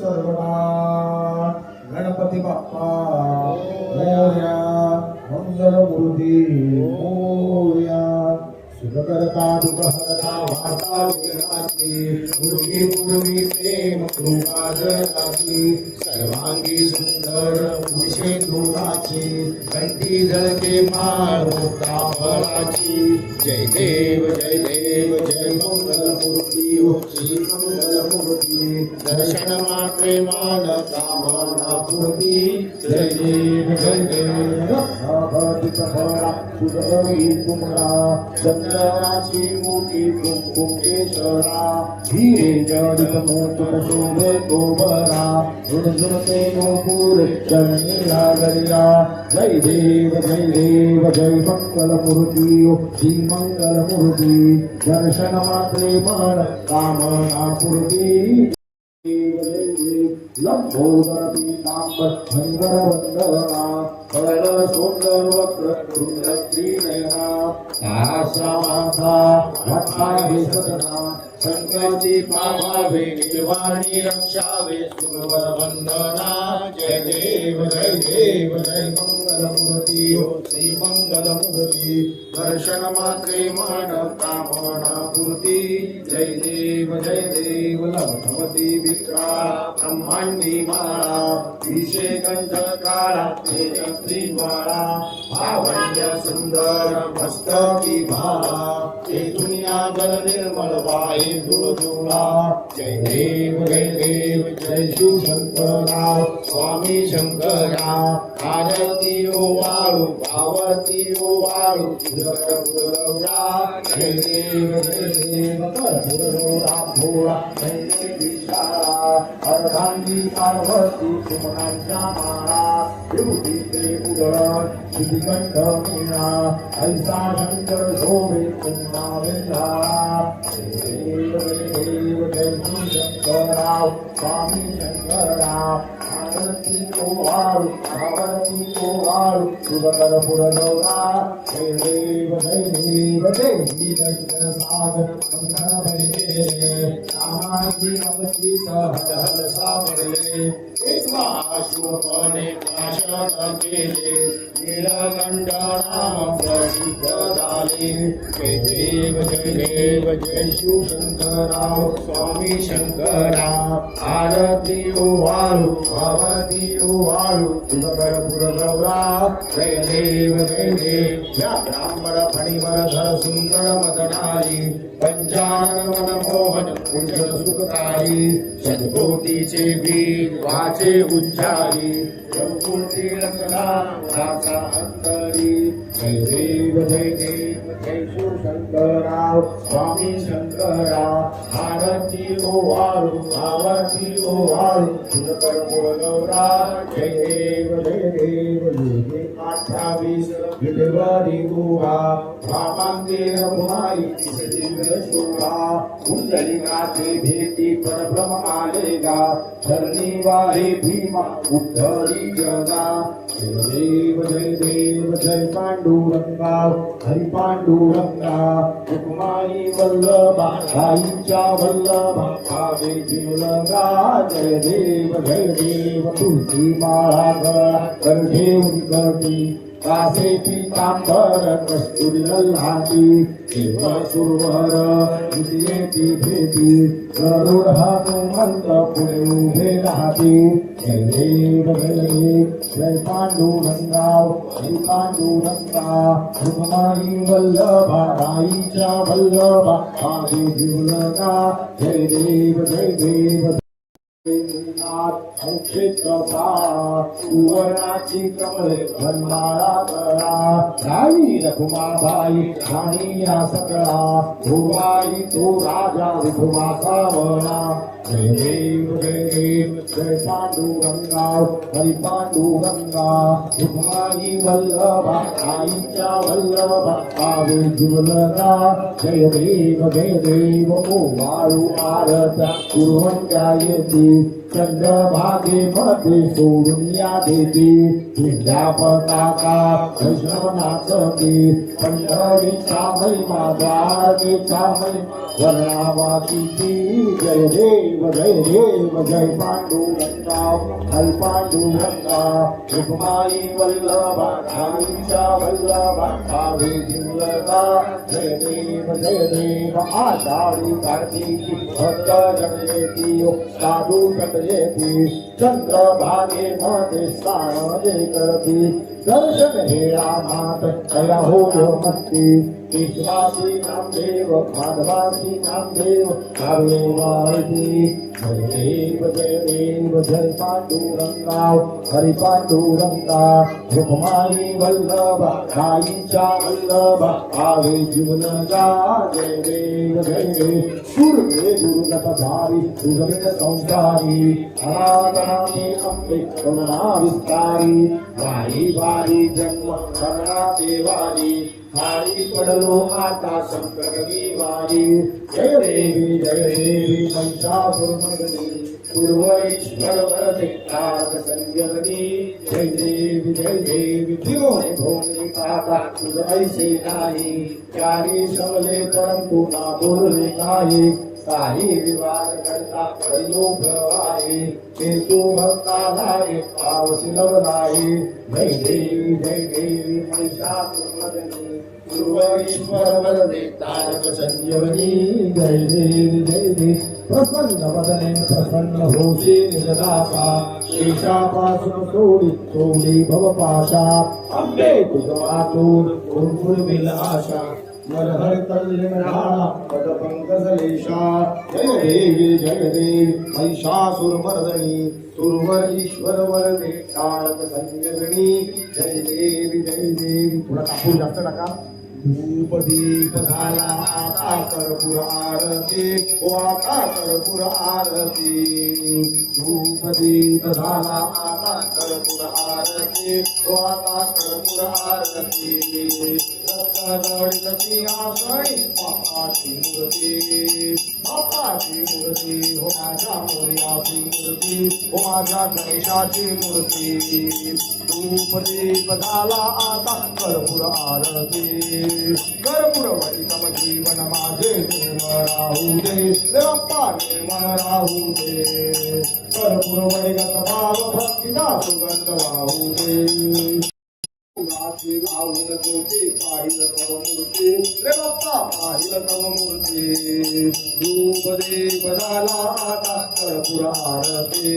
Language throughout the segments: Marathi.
सर्वदा. गणपती बाप्पा. चंद्राची मोठी कुंकुमेश्वरा हिरे गोबरा झुणझुणते नोपूर जय देव जय देव जय मंगलमूर्ती ओ श्री दर्शन मात्रे मन कामना पूर्ती। लंबोदर पीतांबर भट्टा हे सदना संकल्पी पावावे निर्वाणी रक्षावे सुरवर वंदना जय देव जय देव जय मंगलम। ओ श्री मंगलमूर्ती दर्शन मात्रे मन जय देव जय देव लवणवती विक्रा ब्रह्मांडी माळा विषे कंठ काळा तेजत्री भावंड सुंदर मस्तकी भाला हे दुनिया जल निर्मल वाये धुळधुळा जय देव जय देव जय शिव शंकरा स्वामी शंकरा आरती ओ वाळू भावती वाळू गुरवरा जय भोळा जय अर्धांगी पार्वती सुमनांच्या माळा विभूती ते उदळ श्रीकंठ मीना ऐसा शंकर शोभे पुन्हा वेल्हा देव देव जय स्वामी शंकराव आरती तो वाळू आरती को वाळू सुरकर पुरगौरा जय देव जय देव महाजी ही दैत्य सागर मंगळ सावरले शुभने भाषण केले नीलकंठ नाम प्रसिद्ध झाले. जय देव जय देव जय शिव शंकराव स्वामी शंकरा आरती ओ वाळू आरती ओ वाळू तुझकर पुरगौरा जय देव जय देव या ब्राह्मण फणीवर धर सुंदर मदनारी पंचानन मन सुखकारी सद्कोटीचे बीज वाचे उच्चारी संपूर्ती रंगला राचा अंतरी जय देव जय देव जय शिव शंकराव स्वामी शंकरा आरती ओ वारु आरती ओ वारु तुझकर गौरा जय देव जय देव. जय देव अठ्ठावीस विधवारी गुहा भामांगे रघुमाई शोभा. कुंडलिकाचे भेटी परब्रह्म आलेगा. धरणी वाहे भीमा उद्धरी जगा जय देव जय देव जय पांडुरंगा. हरि पांडुरंगा. उपमाई वल्लभा आईच्या वल्ल भावे जिवलगा जय देव जय देव. तुळशी माळा गळा कर घेऊन करती कासे पीतांबर कस्तुरी लल्हाती शिव सुरवर विद्येची भेटी. गरुड हनुमंत पुढे उभे राहते जय देव जय देव जय पांडुरंगाव. जय पांडुरंगा रुक्माई वल्लभा आईच्या वल्लभा. आगे जीवलगा जय देव जय देव. सुवर्णाची कमळे भंडारा करा. राणी रघुमाबाई राणी या सकळा. भुवाई तो राजा विधुमा सावळा. जय देव जय देव जय पांडुरंगाव हरी पांडुरंगा रुक्माई वल्लभा आईच्या वल्लभा आवे जीवलगा जय देव जय देव ओ वाळू आरत्या कुर्वंत्या येती चंद्रभागे मध्ये सोडून या देती विद्या पताका दे पंढरीचा महिमा द्वारकेचा महिमा वर्णावा किती जय देव जय देव जय पांडुरंगा. अल्पाण्डुभङ्गा रुक्मायी वल्लभा कालिशा वल्लभा कावेजुलता जय देव जय देव आचार्य कार्तिकी भक्त जनयति साधु कथयति चंद्र भागे मध्ये स्नान करती दर्शन हे रामात कया होय मस्ती. कृष्णाची नामदेव माधवाची नामदेव सर्वे वाळती जय देव जय देव जय पांडुरंगा हरी पांडुरंगा. रुक्माई वल्लभा काईच्या वल्लभा आवे जीवन जा. जय देव जय देव. सुरवे दुर्गत भारी दुर्गत संसारी हरा अंबे विस्तारी वारी वारी जन्म करणा देवारी. वारी पडलो आता संकट वारी. जय देवी जय देवी महिषासुरमर्दिनी पूर्वेश्वर वरदे कारक संजगनी जय देवी जय देवी जीवने भोगले पाता तुझ ऐसे नाही. चारी समले परंतु ना बोलले नाही. काही विवाद करता लोक आहे. ते तू भक्ताला एक पावसी नाही जय देवी जय देवी महिषासुरमर्दिनी पूर्वेश्वर वरदे तारक संजीवनी. जय देवी जय देवी. प्रसन्न वदने प्रसन्न होशी निजदासा शेषापासून सोडी सोडी भवपाशा. अंबे तुझ आतून कुंकुल आशा. मरहर कल्याणा पद जय देवी जय देवी महिषासुरमर्दनी सुरवर ईश्वर वरदे तारक संजीवनी जय देवी जय देवी थोडा कापूर जास्त टाका. धूप दीप झाला आता कर्पूर आरती ओ आता कर्पूर आरती. धूप दीप झाला आता कर्पूर आरती ओ आता कर्पूर आरती. रत्नजडितची आसणी बापाची मूर्ती. बापाची मूर्ती हो माझ्या मोर्याची मूर्ती हो माझ्या गणेशाची मूर्ती. धूप दीप झाला आता कर्पूर आरती. कर्पूर वैतम जीवन माझे निर्म राहू दे. बाप्पा निर्मळ राहू दे. कर्पूर वैगत भाव भक्तीचा सुगंध वाहू दे. ఆవుల కోటి పాహిల తవమూర్తి రేపప్ప పాహిల తవమూర్తి రూపదేవదాలా తాత్కర పురారతి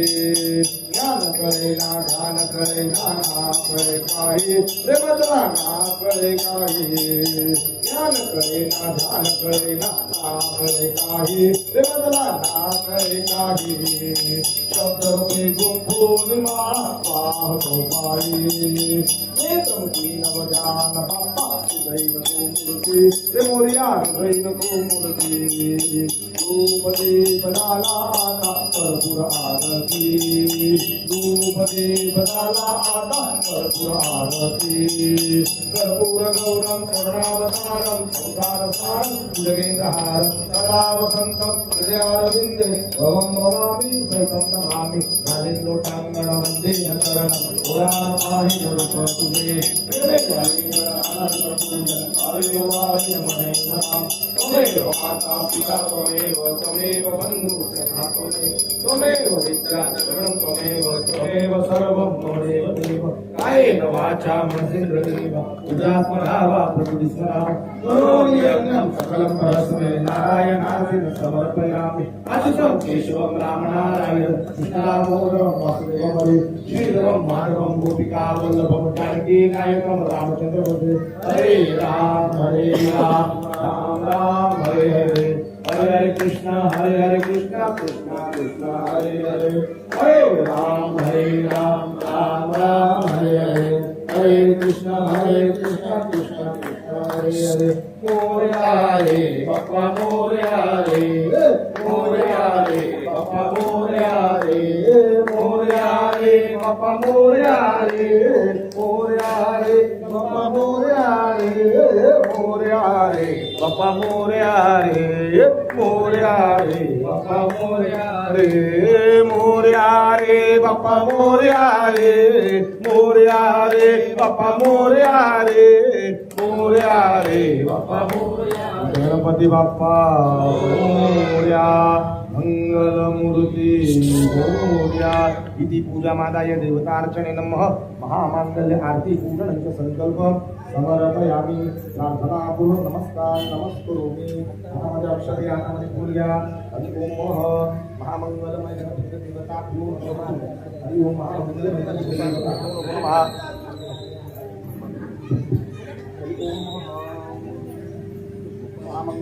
ज्ञान कळे ना ध्यान कळे ना कळे काही रे ना कळे काही ज्ञान कळे ना ध्यान कळे ना कळे काही बदला ना कळे काही शब्द रूपे गुंफून माळा पाहतो पायी तुमची नवजान बाप्पा दैन तो मूर्ती रे मोर्या दैन तो मूर्ती कर्पूर आरती. धूप देवताला आता कर्पूर आरती. कर्पूर गौरम करुणावतारम संसार सारम जगेंद्रहारम सदा वसंतम हृदयारविंदे भवम भवामि सैतं नमामि. नालिं लोटाङ्गण वन्दे चरणं पुराणपाहि नरपतुते प्रेमे वालिङ्गण आनन्दपूजन आर्यवाय मने नमाम त्वमेव माता पिता त्वमेव त्वमेव बन्धुः त्वमेव त्वमेव त्वमेव त्वमेव सर्वं त्वमेव देव कायेन वाचा तुझा सकलं नारायणासिन समर्पयामि अच्युतं केशवं रामनारायण कृष्णरामोदरं वासुदेवं श्रीधरं माधवं गोपिका वल्लभं जानकी नायकं हरे राम हरे राम राम राम हरे हरे हरे हरे कृष्णा हरे हरे कृष्णा कृष्णा कृष्णा हरे हरे हरे राम हरे राम राम राम हरे हरे हरे कृष्णा हरे कृष्णा कृष्णा कृष्ण हरे हरे मोरया रे बाप्पा मोरया रे मोरया रे बाप्पा मोरया रे मोरया रे बाप्पा मोरया रे मोरया रे बाप्पा मोर्या रे मोर्या रे बाप्पा मोर्या रे मोर्या रे बाप्पा मोर्या रे मोर्या रे बाप्पा मोर्या रे मोर्या रे बाप्पा मोर्या रे मोर्या रे बाप्पा मोर्या गणपती बाप्पा मोर्या मङ्गलमूर्ति इति पूजामादाय देवतार्चने नमः। महामाङ्गल्य आरती पूजनञ्च सङ्कल्प समर्पयामि। प्रार्थनापूर्व नमस्कार नमस्करोमि नामजक्षरया नामनि पूर्या हरि ओम महामङ्गलमय देवता हरि ओम महामङ्गलमय देवता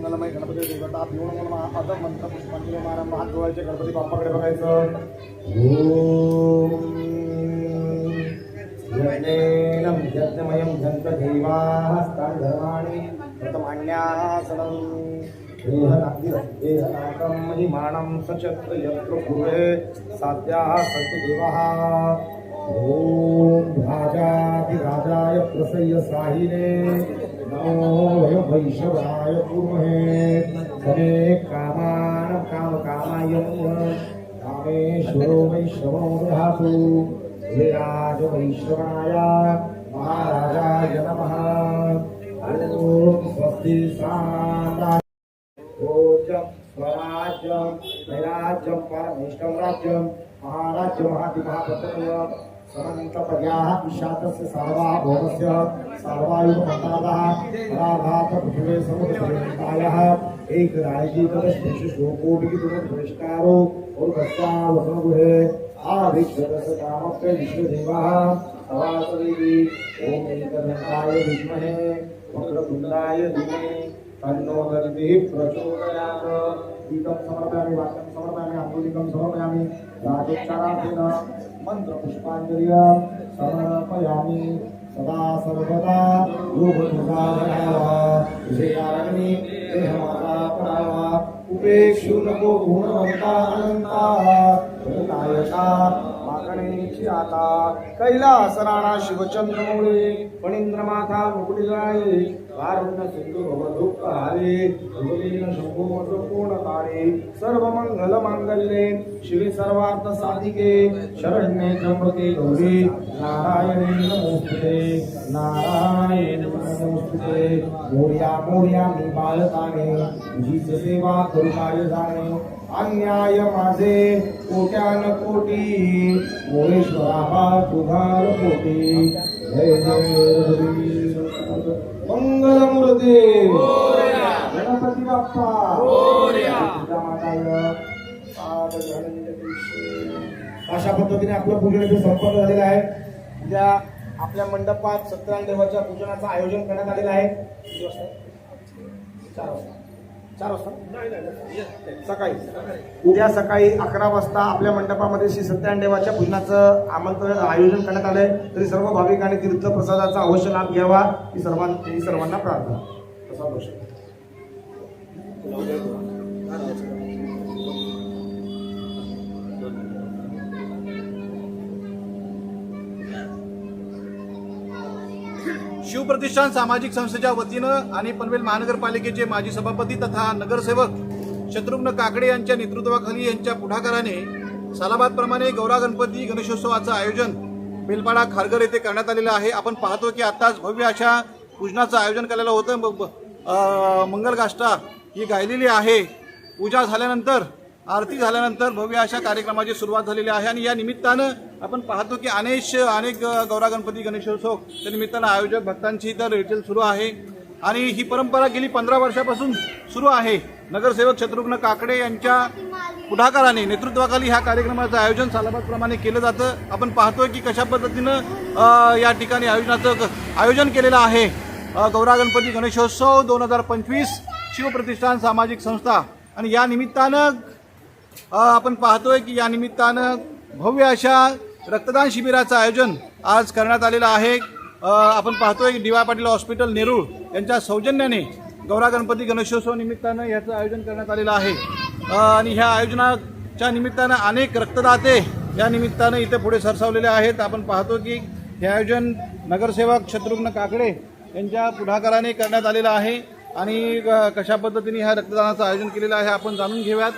मंगलमय गणपती देवता. पिऊन नमः आता मंत्र पुष्पांजली मारा हात जोडायचे गणपती बाप्पाकडे बघायचं. ओम यज्ञेनं यज्ञमयं गणपदेवास्तान् धर्माणि प्रथमान्यासनं। महिमानं सचक्र यत्र पूर्वे साध्याः सन्ति देवाः ॐ राजाधिराजाय प्रसय्य साहिने नमो वय वैष्णवाय कुर्महे समे कामानं कामकामाय नमः। कामेश्वरो वैष्णवो दधातु विराज वैष्णवाय महाराजाय नमः। ॐ स्वस्ति सादा भोजं स्वराज्यं नैराज्यं परमेष्टं राज्यं महाराज्य महाधिमहापतनम् समन्तपर्याः विशातस्य सार्वाभौमस्य सार्वायुधमन्तादः पराघात पृथिवे समुद्रपर्यन्तायः एक राजकीय श्लोकोटिकितुरपुरस्कारो उर्वस्यावसनगृहे आभिक्षतस्य विश्वदेवः। सवासदेवी ॐ एकदन्ताय विद्महे वक्रतुण्डाय धीमहि तन्नो दन्तिः प्रचोदयात्। गीतं समर्पयामि वाक्यं समर्पयामि अङ्गुलिकं समर्पयामि। राजोच्चारार्थेन मन्त्रपुष्पाञ्जलिः समर्पयामि सदा सर्वदा योगमुदारयाव देहमाता प्रावा उपेक्षु नको गुणवंता अनंता नायका मागणेची आता कैलास राणा शिवचंद्रमौळी फणींद्रमाथा मुकुटिजाई कारुण्य सिंधू भवदुःख हारे भगवीन शंभो कोण काळे सर्व मंगल मांगल्ये शिवे सर्वार्थ साधिके शरण्ये त्र्यंबके गौरी नारायणे नमोस्तुते। नारायण नमोस्तुते मोर्या मोर्या मी बाळकाने तुझीच सेवा करू काय जाणे अन्याय माझे कोट्यान कोटी। मोरेश्वरा तुघार कोटी। जय जय मंगलमूर्ती। गणपती बाप्पा। अशा पद्धतीने आपलं पूजन इथे संपन्न झालेलं आहे. उद्या आपल्या मंडपात सत्यनारायण देवाच्या पूजनाचं आयोजन करण्यात आलेलं आहे? चार वाजता. चार वाजता? सकाळी. उद्या सकाळी अकरा वाजता आपल्या मंडपामध्ये श्री सत्यानदेवाच्या पूजनाचं आमंत्रण आयोजन करण्यात आलंय. तरी सर्व भाविकांनी तीर्थप्रसादाचा अवश्य लाभ घ्यावा. ही सर्वां ही सर्वांना प्रार्थना. तसा शिवप्रतिष्ठान सामाजिक संस्थेच्या वतीनं आणि पनवेल महानगरपालिकेचे माजी सभापती तथा नगरसेवक शत्रुघ्न काकडे यांच्या नेतृत्वाखाली यांच्या पुढाकाराने सालाबादप्रमाणे गौरा गणपती गणेशोत्सवाचं आयोजन बेलपाडा खारघर येथे करण्यात आलेलं आहे. आपण पाहतो की आताच भव्य अशा पूजनाचं आयोजन केलेलं होतं. मंगलगाष्टा ही गायलेली आहे. पूजा झाल्यानंतर आरती झाल्यानंतर भव्य अशा कार्यक्रमाची सुरुवात झालेली आहे आणि या निमित्तानं आपण पाहतो की अनेक अनेक गौरा गणपती गणेशोत्सव त्या निमित्तानं आयोजक भक्तांची इथं रिटेल सुरू आहे. आणि ही परंपरा गेली पंधरा वर्षापासून सुरू आहे. नगरसेवक शत्रुघ्न काकडे यांच्या पुढाकाराने नेतृत्वाखाली ह्या कार्यक्रमाचं आयोजन सालाबादप्रमाणे केलं जातं. आपण पाहतोय की कशा पद्धतीनं या ठिकाणी आयोजनाचं आयोजन केलेलं आहे. गौरागणपती गौरा गणपती गणेशोत्सव दोन हजार पंचवीस शिवप्रतिष्ठान सामाजिक संस्था. आणि या निमित्तानं आपण पाहतोय की या निमित्तानं भव्य अशा रक्तदान शिबिराचं आयोजन आज करण्यात आलेलं आहे. आपण पाहतोय D Y Patil hospital Nerul यांच्या सौजन्याने गौरा गणपती गणेशोत्सव निमित्तानं याचं आयोजन करण्यात आलेलं आहे. आणि ह्या आयोजनाच्या निमित्तानं अनेक रक्तदाते या निमित्तानं इथे पुढे सरसावलेले आहेत. आपण पाहतो की हे आयोजन नगरसेवक शत्रुघ्न काकडे यांच्या पुढाकाराने करण्यात आलेलं आहे. आणि कशा पद्धतीने ह्या रक्तदानाचं आयोजन केलेलं आहे आपण जाणून घेऊयात.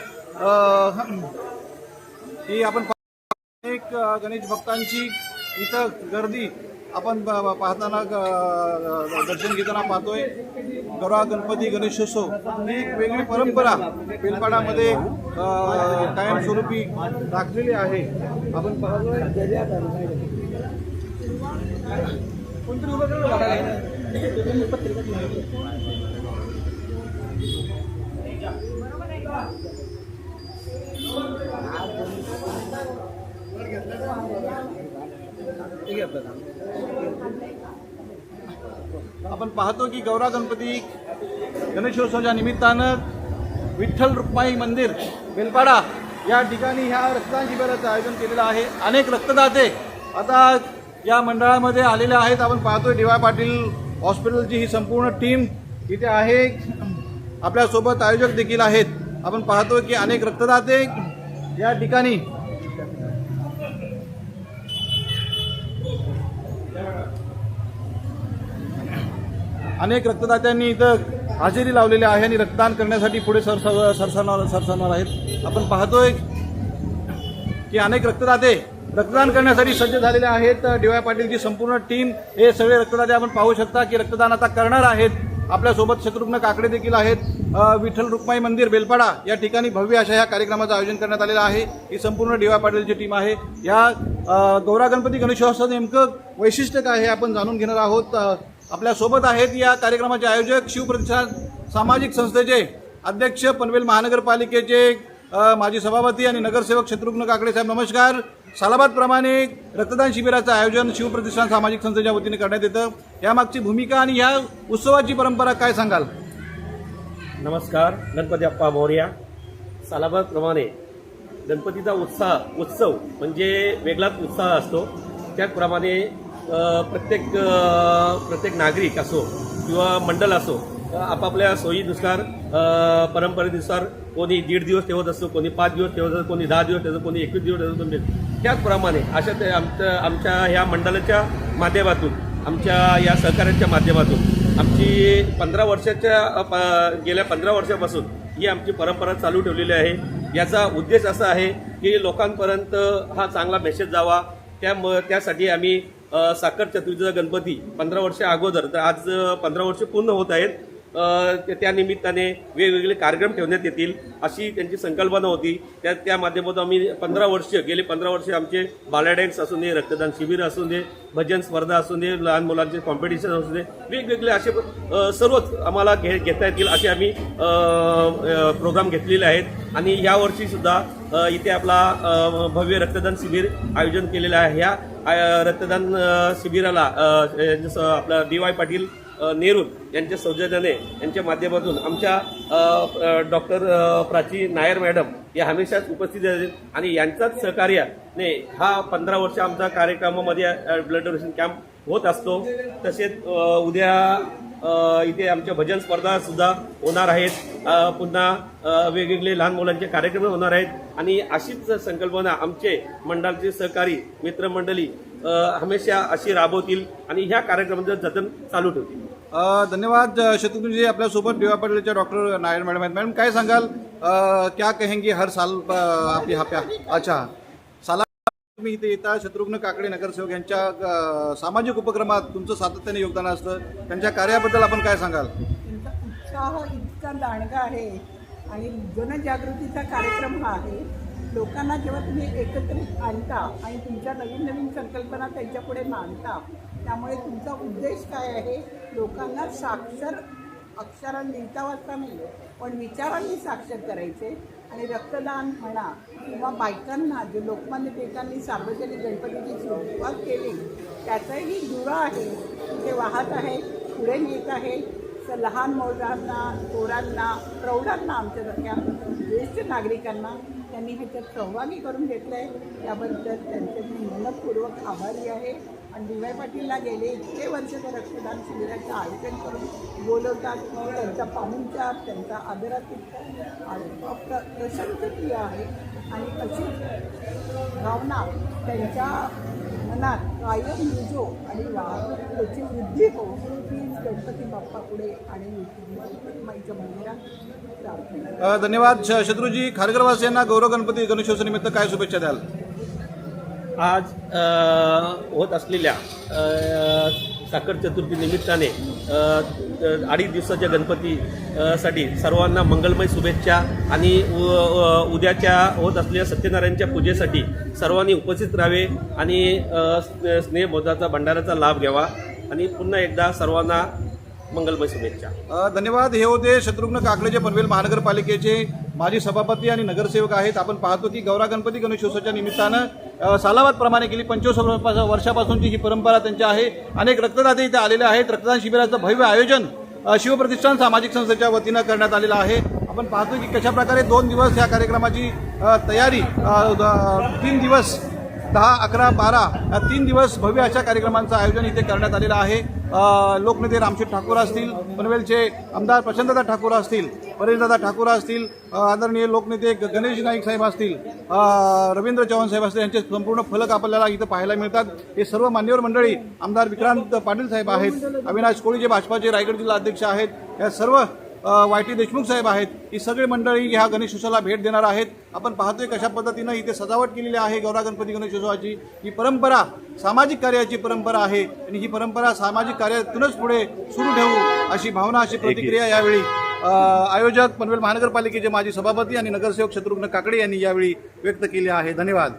ही आपण अनेक गणेश भक्तांची इथं गर्दी आपण पाहताना ग- दर्शन घेताना पाहतोय. गौरा गणपती गणेशोत्सव. ही एक वेगळी परंपरा बेलपाडामध्ये कायमस्वरूपी राखलेली आहे. आपण पाहतोय. आपण पाहतो की गौरा गणपती गणेशोत्सवाच्या निमित्तानं विठ्ठल रुक्माई मंदिर बेलपाडा या ठिकाणी ह्या रक्तदान शिबिराचं आयोजन केलेलं आहे. अनेक रक्तदाते आता या मंडळामध्ये आलेले आहेत. आपण पाहतोय डी वाय पाटील हॉस्पिटलची ही संपूर्ण टीम इथे आहे. आपल्यासोबत आयोजक देखील आहेत. आपण पाहतोय की अनेक रक्तदाते या ठिकाणी अनेक रक्तदात्यांनी इथं हजेरी लावलेली आहे आणि रक्तदान करण्यासाठी पुढे सरसर सरसरणार सरसरणार आहेत. आपण पाहतोय की अनेक रक्तदाते रक्तदान करण्यासाठी सज्ज झालेले आहेत. डी वाय पाटीलची संपूर्ण टीम हे सगळे रक्तदाते आपण पाहू शकता की रक्तदान आता करणार आहेत. आपल्यासोबत शत्रुघ्न काकडे देखील आहेत. विठ्ठल रुक्माई मंदिर बेलपाडा या ठिकाणी भव्य अशा या कार्यक्रमाचं आयोजन करण्यात आलेलं आहे. ही संपूर्ण डी वाय पाटीलची टीम आहे. या गौरा गणपती गणेशोत्सव नेमकं वैशिष्ट्य काय हे आपण जाणून घेणार आहोत. आपल्यासोबत आहेत या कार्यक्रमाचे आयोजक शिवप्रतिष्ठान सामाजिक संस्थेचे अध्यक्ष पनवेल महानगरपालिकेचे माजी सभापती आणि नगरसेवक शत्रुघ्न काकडे साहेब नमस्कार. सालाबाद प्रमाणे रक्तदान शिबिराचं आयोजन शिवप्रतिष्ठान सामाजिक संस्थेच्या वतीने करण्यात येतं. यामागची भूमिका आणि या उत्सवाची परंपरा काय सांगाल? नमस्कार गणपती अप्पा मोर्या. सालाबादप्रमाणे गणपतीचा उत्साह उत्सव म्हणजे वेगळाच उत्साह असतो. त्याचप्रमाणे प्रत्येक प्रत्येक नागरिक असो किंवा मंडल असो आपापल्या सोयीनुसार परंपरेनुसार कोणी दीड दिवस ठेवत असतो कोणी पाच दिवस ठेवत असतो कोणी दहा दिवस ठेवतो कोणी एकवीस दिवस ठेवतो कोणी म्हणजे त्याचप्रमाणे अशा ते आमच्या आमच्या ह्या मंडळाच्या माध्यमातून आमच्या या सहकार्याच्या माध्यमातून आमची पंधरा वर्षाच्या प- गेल्या पंधरा वर्षापासून ही आमची परंपरा चालू ठेवलेली आहे. याचा उद्देश असा आहे की लोकांपर्यंत हा चांगला मेसेज जावा. त्या म त्यासाठी आम्ही साखर चतुर्थीचा गणपती पंधरा वर्ष अगोदर तर आज पंधरा वर्ष पूर्ण होत आहेत. त्या- निमित्ताने वेगवेगळे कार्यक्रम ठेवण्यात येतील अशी त्यांची संकल्पना होती. त्या त्या माध्यमातून आम्ही पंधरा वर्ष गेले पंधरा वर्ष आमचे बालाडॅन्स असू दे रक्तदान शिबिर असू दे भजन स्पर्धा असू दे लहान मुलांचे कॉम्पिटिशन असू दे वेगवेगळे असे सर्वच आम्हाला घे घेता येतील असे आम्ही प्रोग्राम घेतलेले आहेत. आणि यावर्षीसुद्धा इथे आपला भव्य रक्तदान शिबिर आयोजन केलेलं आहे. ह्या रक्तदान शिबिराला जसं आपला डी वाय पाटील नेहरू यांच्या सौजन्याने यांच्या माध्यमातून आमच्या डॉक्टर प्राची नायर मॅडम या हमेशाच उपस्थित आहेत आणि यांचाच सहकार्याने हा पंधरा वर्ष आमचा कार्यक्रमामध्ये ब्लड डोनेशन कॅम्प होत असतो. तसेच उद्या इथे आमच्या भजन स्पर्धा सुद्धा होणार आहेत. पुन्हा वेगवेगळे लहान मुलांचे कार्यक्रम होणार आहेत. आणि अशीच संकल्पना आमचे मंडळाचे सहकारी मित्रमंडळी हमेशा अशी राबवतील आणि ह्या कार्यक्रमाचं जतन चालू ठेवतील. धन्यवाद अ, शत्रुघ्नजी आपल्यासोबत डी वाय पाटीलच्या डॉक्टर नारायण मॅडम आहेत. मॅडम काय सांगाल? क्या कहेंगे हर साल आपली आप अच्छा. साला तुम्ही इथे येता शत्रुघ्न काकडे नगरसेवक यांच्या सामाजिक उपक्रमात तुमचं सातत्याने योगदान असतं. त्यांच्या कार्याबद्दल आपण काय सांगाल? त्यांचा उत्साह इतका दांडगा आहे आणि जनजागृतीचा कार्यक्रम हा आहे. लोकांना जेव्हा तुम्ही एकत्रित आणता आणि तुमच्या नवीन नवीन संकल्पना त्यांच्यापुढे मांडता त्यामुळे तुमचा उद्देश काय आहे? लोकांना साक्षर अक्षरां लिहिता वाचता नाही पण विचारांनी साक्षर करायचे. आणि रक्तदान म्हणा किंवा बायकांना जे लोकमान्य टिळकांनी सार्वजनिक गणपतीची सुरुवात केली त्याचाही दुरा आहे. ते वाहत आहे पुढे नेत आहे. तर लहान मुलांना थोरांना प्रौढांना आमच्यासारख्या ज्येष्ठ नागरिकांना त्यांनी ह्याच्यात सहभागी करून घेतलं आहे त्याबद्दल त्यांचे मी मनपूर्वक आभारी आहे. आणि डी वाय पाटीलला गेले इतके वर्ष ते रक्तदान शिबिराचं आयोजन करून बोलवतात. त्यांचा पाहुणचार त्यांचा आदरातिथ्य आणि प्रशंसनीय आहे. आणि अशी भावना त्यांच्या मनात कायम रुजो आणि वा त्याची वृद्धी हो गणपती बाप्पा पुढे आणि माईच्या मंदिरात धन्यवाद. श- शत्रुजी खारघरवासियांना गौरव गणपती गणेशोत्सव निमित्त काय शुभेच्छा द्याल? आज होत असलेल्या साखर चतुर्थी निमित्ताने अडीच दिवसाच्या गणपती अ, साठी सर्वांना मंगलमय शुभेच्छा आणि उद्याच्या होत असलेल्या सत्यनारायणच्या पूजेसाठी सर्वांनी उपस्थित राहावे आणि स्नेहबोधाचा भंडाराचा लाभ घ्यावा. आणि पुन्हा एकदा सर्वांना मंगलमय शुभेच्छा. धन्यवाद. हे होते शत्रुघ्न काकडे पनवेल महानगरपालिकेचे माजी सभापती आणि नगरसेवक आहेत. आपण पाहतो की गौरा गणपती गणेशोत्सवाच्या निमित्तानं अ, प्रमाणे गेली पंचवीस वर्षापासूनची ही परंपरा त्यांची आहे. अनेक रक्तदाते इथे आलेले आहेत. रक्तदान शिबिराचं भव्य आयोजन शिवप्रतिष्ठान सामाजिक संस्थेच्या वतीनं करण्यात आलेलं आहे. आपण पाहतो की कशा प्रकारे दोन दिवस या कार्यक्रमाची तयारी तीन दिवस दहा अकरा बारा तीन दिवस भव्य अशा कार्यक्रमांचं आयोजन इथे करण्यात आलेलं आहे. लोकनेते रामशेठ ठाकूर असतील पनवेलचे आमदार प्रशांतदा ठाकूर असतील परेशदादा ठाकूर असतील आदरणीय लोकनेते गणेश नाईक साहेब असतील रवींद्र चव्हाण साहेब असतील यांचे संपूर्ण फलक आपल्याला इथं पाहायला मिळतात. हे सर्व मान्यवर मंडळी आमदार विक्रांत पाटील साहेब आहेत अविनाश कोळी जे भाजपाचे रायगड जिल्हा अध्यक्ष आहेत. या सर्व वाय टी देशमुख साहेब आहेत. ही सगळी मंडळी ह्या गणेशोत्सवाला भेट देणार आहेत. आपण पाहतोय कशा पद्धतीनं इथे सजावट केलेली आहे गौरा गणपती गणेशोत्सवाची ही परंपरा सामाजिक कार्याची परंपरा आहे. आणि ही परंपरा सामाजिक कार्यातूनच पुढे सुरू ठेवू अशी भावना अशी प्रतिक्रिया यावेळी आयोजक पनवेल महानगरपालिकेचे माजी सभापती आणि नगरसेवक शत्रुघ्न काकडे यांनी यावेळी व्यक्त केली आहे. धन्यवाद.